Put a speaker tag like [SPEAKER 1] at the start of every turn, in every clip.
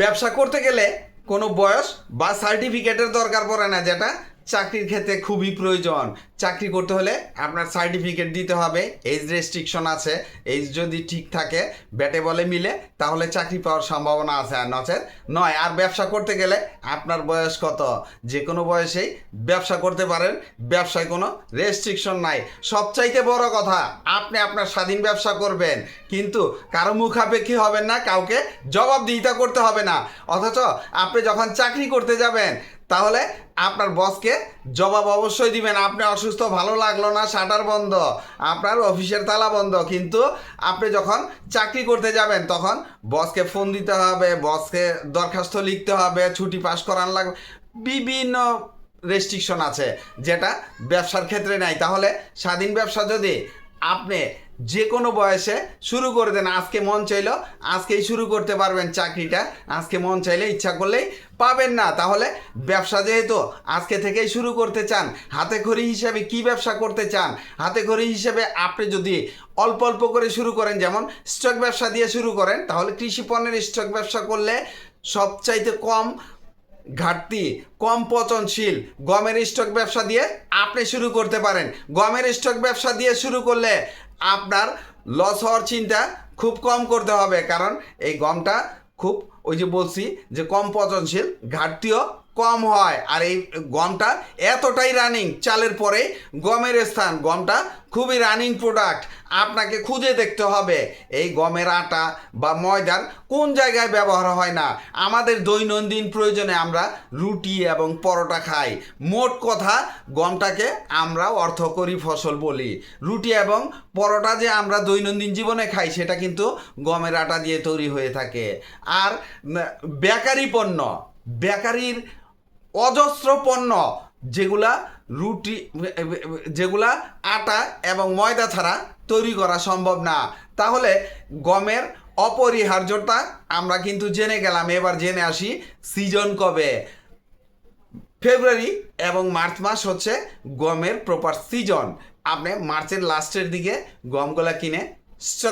[SPEAKER 1] ব্যবসা করতে গেলে কোনো বয়স বা সার্টিফিকেটের দরকার পড়ে না, যেটা চাকরির ক্ষেত্রে খুবই প্রয়োজন। চাকরি করতে হলে আপনার সার্টিফিকেট দিতে হবে এজ রেস্ট্রিকশন আছে এজ যদি ঠিক থাকে, ব্যাটে বলে মিলে, তাহলে চাকরি পাওয়ার সম্ভাবনা আছে আর নচেত নয়। আর ব্যবসা করতে গেলে আপনার বয়স কত? যে কোনো বয়সেই ব্যবসা করতে পারেন, ব্যবসায় কোনো রেস্ট্রিকশন নাই। সবচাইতে বড় কথা, আপনি আপনার স্বাধীন ব্যবসা করবেন, কিন্তু কারও মুখাপেক্ষী হবেন না, কাউকে জবাবদিহিতা করতে হবে না। অথচ আপনি যখন চাকরি করতে যাবেন, তাহলে আপনার বসকে জবাব অবশ্যই দিবেন। আপনি অসুস্থ ভালো লাগল না, শাটার বন্ধ। আপনার অফিসের তালা বন্ধ। কিন্তু আপনি যখন চাকরি করতে যাবেন, তখন বসকে ফোন দিতে হবে, বসকে দরখাস্ত লিখতে হবে, ছুটি পাস করান লাগবে। বিভিন্ন রেস্ট্রিকশন আছে, যেটা ব্যবসার ক্ষেত্রে নাই। তাহলে স্বাধীন ব্যবসা যদি আপনি যে কোনো বয়সে শুরু করে দেন। আজকে মন চাইলো, আজকেই শুরু করতে পারবেন চাকরিটা। আজকে মন চাইলে ইচ্ছা করলেই পাবেন না। তাহলে ব্যবসা যেহেতু আজকে থেকেই শুরু করতে চান, হাতে খড়ি হিসেবে কি ব্যবসা করতে চান? হাতে খড়ি হিসেবে আপনি যদি অল্প অল্প করে শুরু করেন, যেমন স্টক ব্যবসা দিয়ে শুরু করেন, তাহলে কৃষি পণ্যের স্টক ব্যবসা করলে সবচাইতে কম ঘাটতি, কম পচনশীল গমের স্টক ব্যবসা দিয়ে আপনি শুরু করতে পারেন। গমের স্টক ব্যবসা দিয়ে শুরু করলে আপনার লস হওয়ার চিন্তা খুব কম করতে হবে, কারণ এই গমটা খুব, ওই যে বলছি যে কম পচনশীল, ঘাটতিও কম হয়। আর এই গমটা এতটাই রানিং চালের পরে গমের স্থান। গমটা খুবই রানিং প্রোডাক্ট আপনাকে খুঁজে দেখতে হবে এই গমের আটা বা ময়দার কোন জায়গায় ব্যবহার হয় না। আমাদের দৈনন্দিন প্রয়োজনে আমরা রুটি এবং পরোটা খাই। মোট কথা, গমটাকে আমরা অর্থকরী ফসল বলি। রুটি এবং পরোটা যে আমরা দৈনন্দিন জীবনে খাই, সেটা কিন্তু গমের আটা দিয়ে তৈরি হয়ে থাকে। আর বেকারি পণ্য। বেকারির অজস্র পণ্য, যেগুলা রুটি, যেগুলা আটা এবং ময়দা ছাড়া তৈরি করা সম্ভব না। তাহলে গমের অপরিহার্যতা আমরা কিন্তু জেনে গেলাম, এবার জেনে আসি সিজন কবে। ফেব্রুয়ারি এবং মার্চ মাস হচ্ছে গমের প্রপার সিজন আপনি মার্চের লাস্টের দিকে গমগুলা কিনে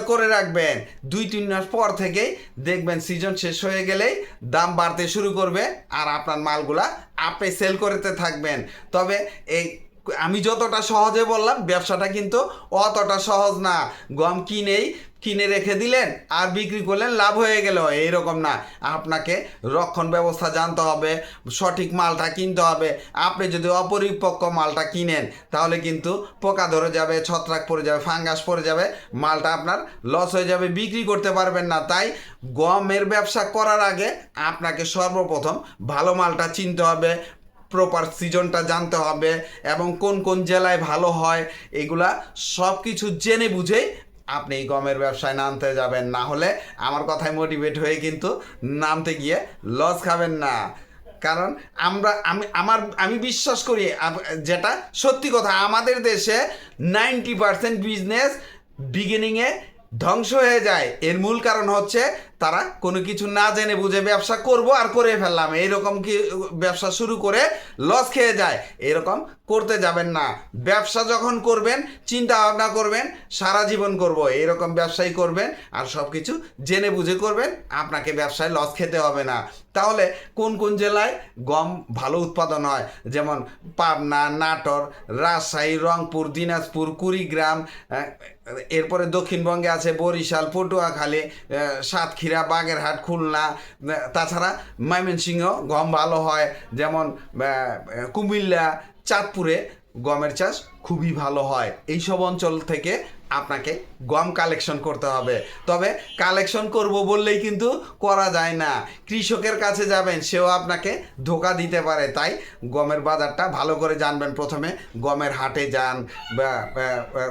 [SPEAKER 1] করে রাখবেন। দুই, তিন মাস পর থেকেই দেখবেন সিজন শেষ হয়ে গেলেই দাম বাড়তে শুরু করবে আর আপনার মালগুলা আপনি সেল করতে থাকবেন। তবে এই আমি যতটা সহজে বললাম, ব্যবসাটা কিন্তু অতটা সহজ না। গম কিনেই, কিনে রেখে দিলেন আর বিক্রি করলেন, লাভ হয়ে গেল। এইরকম না। আপনাকে রক্ষণ ব্যবস্থা জানতে হবে, সঠিক মালটা কিনতে হবে। আপনি যদি অপরিপক্ক মালটা কিনেন, তাহলে কিন্তু পোকা ধরে যাবে, ছত্রাক পড়ে যাবে, ফাঙ্গাস পড়ে যাবে, মালটা আপনার লস হয়ে যাবে, বিক্রি করতে পারবেন না। তাই গমের ব্যবসা করার আগে আপনাকে সর্বপ্রথম ভালো মালটা চিনতে হবে প্রপার সিজনটা জানতে হবে এবং কোন কোন জেলায় ভালো হয়, এগুলা সব কিছু জেনে বুঝেই আপনি গমের ব্যবসায় নামতে যাবেন। না হলে আমার কথায় মোটিভেট হয়ে কিন্তু নামতে গিয়ে লস খাবেন না। কারণ আমরা, আমি, আমার, আমি বিশ্বাস করি যেটা সত্যি কথা, আমাদের দেশে নাইনটি পার্সেন্ট বিজনেস বিগিনিংয়ে ধ্বংস হয়ে যায়। এর মূল কারণ হচ্ছে তারা কোনো কিছু না জেনে বুঝে ব্যবসা করব আর করে ফেললাম। এইরকম কি ব্যবসা শুরু করে লস খেয়ে যায়? এরকম করতে যাবেন না। ব্যবসা যখন করবেন চিন্তা ভাবনা করবেন সারা জীবন করব। এরকম ব্যবসাই করবেন আর সব কিছু জেনে বুঝে করবেন আপনাকে ব্যবসায় লস খেতে হবে না। তাহলে কোন কোন জেলায় গম ভালো উৎপাদন হয়? যেমন পাবনা নাটোর রাজশাহী রংপুর দিনাজপুর কুড়িগ্রাম এরপরে দক্ষিণবঙ্গে আছে বরিশাল পটুয়াখালী আহ, সাতক্ষীরা বাগেরহাট খুলনা তাছাড়া ময়মনসিংহ গম ভালো হয়, যেমন কুমিল্লা, চাঁদপুরে গমের চাষ খুবই ভালো হয়। এইসব অঞ্চল থেকে আপনাকে গম কালেকশন করতে হবে। তবে কালেকশন করব বললেই কিন্তু করা যায় না। কৃষকের কাছে যাবেন, সেও আপনাকে ধোকা দিতে পারে। তাই গমের বাজারটা ভালো করে জানবেন। প্রথমে গমের হাটে যান, বা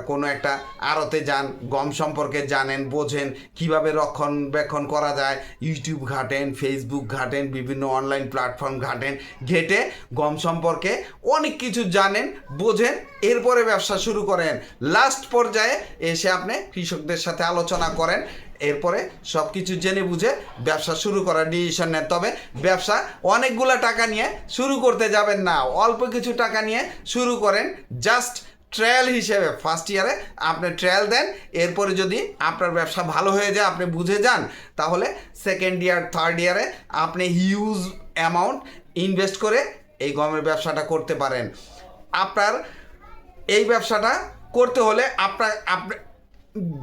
[SPEAKER 1] কোনো একটা আড়তে যান, গম সম্পর্কে জানেন, বোঝেন, কীভাবে রক্ষণবেক্ষণ করা যায়। ইউটিউব ঘাটেন ফেসবুক ঘাটেন, বিভিন্ন অনলাইন প্ল্যাটফর্ম ঘাটেন। ঘেটে গম সম্পর্কে অনেক কিছু জানেন, বোঝেন এরপরে ব্যবসা শুরু করেন। লাস্ট পর্যায়ে এসে আপনি কৃষকদের সাথে আলোচনা করেন। এরপরে সব কিছু জেনে বুঝে ব্যবসা শুরু করার ডিসিশন নেন। তবে ব্যবসা অনেকগুলো টাকা নিয়ে শুরু করতে যাবেন না। অল্প কিছু টাকা নিয়ে শুরু করেন। জাস্ট ট্রায়াল হিসেবে ফার্স্ট ইয়ারে আপনি ট্রায়াল দেন। এরপরে যদি আপনার ব্যবসা ভালো হয়ে যায়, আপনি বুঝে যান, তাহলে সেকেন্ড ইয়ার থার্ড ইয়ারে আপনি হিউজ অ্যামাউন্ট ইনভেস্ট করে এই গমের ব্যবসাটা করতে পারেন। আপনার এই ব্যবসাটা করতে হলে আপনার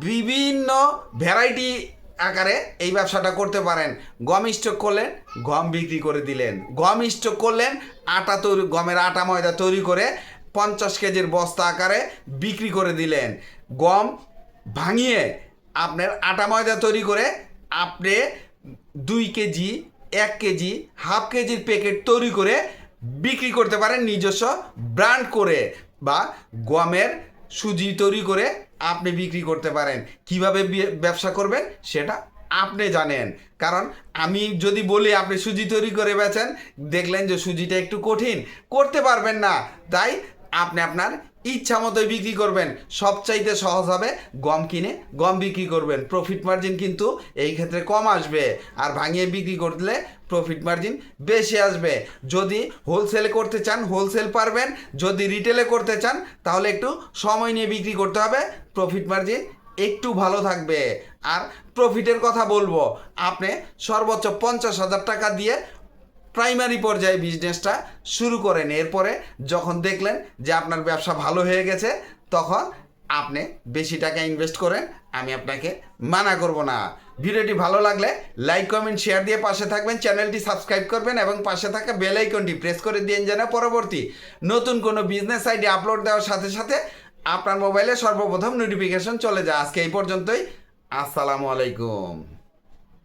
[SPEAKER 1] বিভিন্ন ভ্যারাইটি আকারে এই ব্যবসাটা করতে পারেন। গম স্টক করলেন, গম বিক্রি করে দিলেন। গম স্টক করলেন, আটা তৈরি, গমের আটা ময়দা তৈরি করে পঞ্চাশ কেজির বস্তা আকারে বিক্রি করে দিলেন। গম ভাঙিয়ে আপনার আটা ময়দা তৈরি করে আপনি দুই কেজি এক কেজি হাফ কেজির প্যাকেট তৈরি করে বিক্রি করতে পারেন নিজস্ব ব্র্যান্ড করে। বা গমের সুজি তৈরি করে আপনি বিক্রি করতে পারেন। কীভাবে ব্যবসা করবেন সেটা আপনি জানেন। কারণ আমি যদি বলি আপনি সুজি তৈরি করে বেচেন, দেখলেন যে সুজিটা একটু কঠিন। করতে পারবেন না। তাই আপনি আপনার ইচ্ছা মতোই বিক্রি করবেন। সবচাইতে সহজ হবে গম কিনে গম বিক্রি করবেন। প্রফিট মার্জিন কিন্তু এই ক্ষেত্রে কম আসবে। আর ভাঙিয়ে বিক্রি করলে প্রফিট মার্জিন বেশি আসবে। যদি হোলসেলে করতে চান হোলসেল পারবেন। যদি রিটেলে করতে চান, তাহলে একটু সময় নিয়ে বিক্রি করতে হবে। প্রফিট মার্জিন একটু ভালো থাকবে। আর প্রফিটের কথা বলব। আপনি সর্বোচ্চ পঞ্চাশ হাজার টাকা দিয়ে প্রাইমারি পর্যায়ে বিজনেসটা শুরু করেন। এরপরে যখন দেখলেন যে আপনার ব্যবসা ভালো হয়ে গেছে, তখন আপনি বেশি টাকা ইনভেস্ট করেন, আমি আপনাকে মানা করব না। ভিডিওটি ভালো লাগলে লাইক কমেন্ট শেয়ার দিয়ে পাশে থাকবেন, চ্যানেলটি সাবস্ক্রাইব করবেন এবং পাশে থাকা বেল আইকনটি প্রেস করে দিন যেন পরবর্তী নতুন কোনো বিজনেস আইডি আপলোড দেওয়ার সাথে সাথে আপনার মোবাইলে সর্বপ্রথম নোটিফিকেশন চলে যায়। আজকে এই পর্যন্তই। আসসালামু আলাইকুম।